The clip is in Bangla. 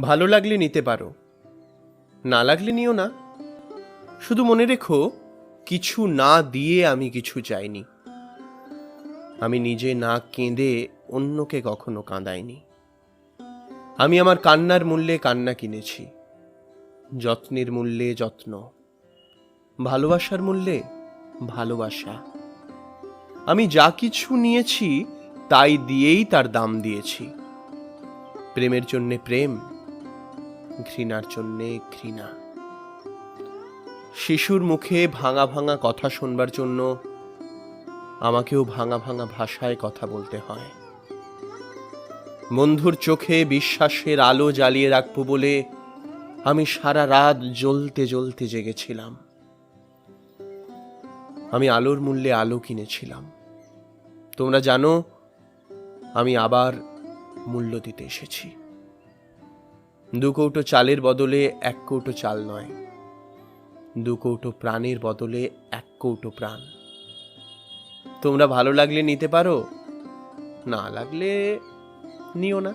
ভালো লাগলে নিতে পারো। না লাগলে নিও না। শুধু মনে রেখো, কিছু না দিয়ে আমি কিছু চাইনি। আমি নিজে না কেঁদে অন্যকে কখনো কাঁদাইনি। আমি আমার কান্নার মূল্যে কান্না কিনেছি। যত্নের মূল্যে যত্ন। ভালোবাসার মূল্যে ভালোবাসা। আমি যা কিছু নিয়েছি, তাই দিয়েই তার দাম দিয়েছি। প্রেমের জন্যে প্রেম। ঘৃণার জন্যে ঘৃণা। শিশুর মুখে ভাঙা ভাঙা কথা শুনবার জন্য আমাকেও ভাঙা ভাঙা ভাষায় কথা বলতে হয়। বন্ধুর চোখে বিশ্বাসের আলো জ্বালিয়ে রাখব বলে আমি সারা রাত জ্বলতে জ্বলতে জেগেছিলাম। আমি আলোর মূল্যে আলো কিনেছিলাম। তোমরা জানো, আমি আবার মূল্য দিতে এসেছি। দু কৌটো চালের বদলে এক কৌটো চাল নয়। দু কৌটো প্রাণের বদলে এক কৌটো প্রাণ। তোমরা ভালো লাগলে নিতে পারো, না লাগলে নিও না।